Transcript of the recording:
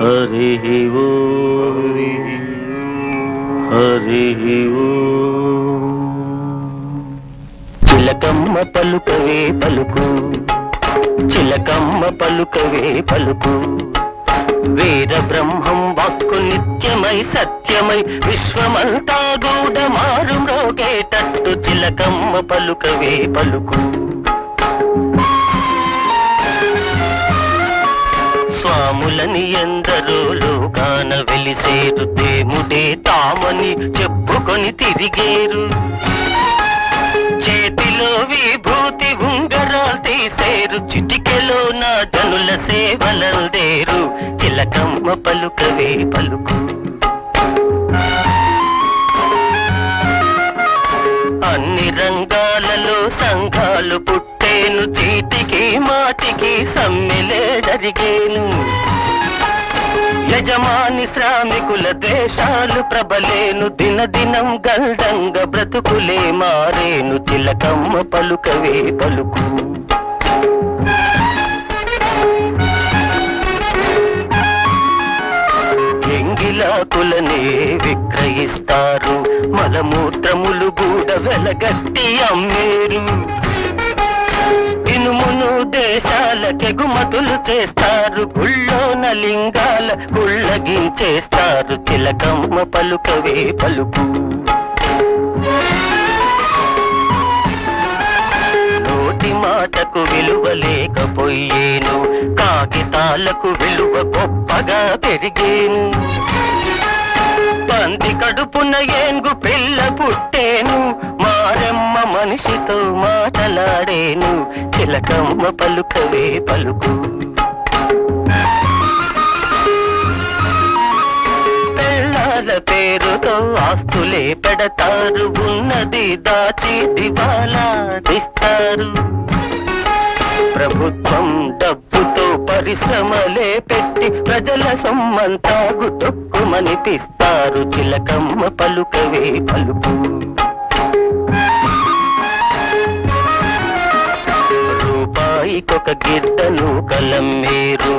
హరి ఓ. హరి ఓ. చిలకమ్మ పలుకవే పలుకు. చిలకమ్మ పలుకవే పలుకు. వీర బ్రహ్మం వాక్కు నిత్యమై సత్యమై విశ్వమంతా గూడ మారు మ్రోగేటట్టు చిలకమ్మ పలుకవే పలుకు. స్వాములని ఎందరో లోకాన వెలిసేరు దేముడే తామని చెప్పుకొని తిరిగేరు. చేతిలో విభూతి ఉంగరాలు తీసేరు చిటికెలో నా జనుల సేవలందేరు చిలకమ్మ పలుకవే పలుకు. అన్ని రంగాలలో సంఘాలు పుట్టేను చీటికి మాటికి సమ్మెలే జరిగేను. యజమాని శ్రామికుల దేశాలు ప్రబలేను దినదినం గల్డంగ బ్రతుకులే మారేను. చిలకమ్మ పలుకవే పలుకు. ఎంగిలాకులనే విక్రయిస్తారు. మలమూత్రములు కూడా వెలగట్టి అమ్మేరు. ఇనుమును దేశాలకెగుమతులు చేస్తారు. గుళ్ళోన లింగాల గుళ్ళగించేస్తారు. చిలకమ్మ పలుకవే పలుకు. నోటి మాటకు విలువ లేకపోయేను. కాగితాలకు విలువ గొప్పగా పెరిగేను. పంది కడుపున ఏనుగు పిల్ల పుట్టేను. మాటలాడేను చిలకమ్మ పలుకవే పలుకు. పెళ్ళాల పేరుతో ఆస్తులే పెడతారు ఉన్నది దాచి దివాలా తీస్తారు. ప్రభుత్వం డబ్బుతో పరిశ్రమలే పెట్టి ప్రజల సొమ్మంతా గుతొక్కుమనిపిస్తారు చిలకమ్మ పలుకవే పలుకు. రూపాయికొక గిద్దను కలమ్మేరు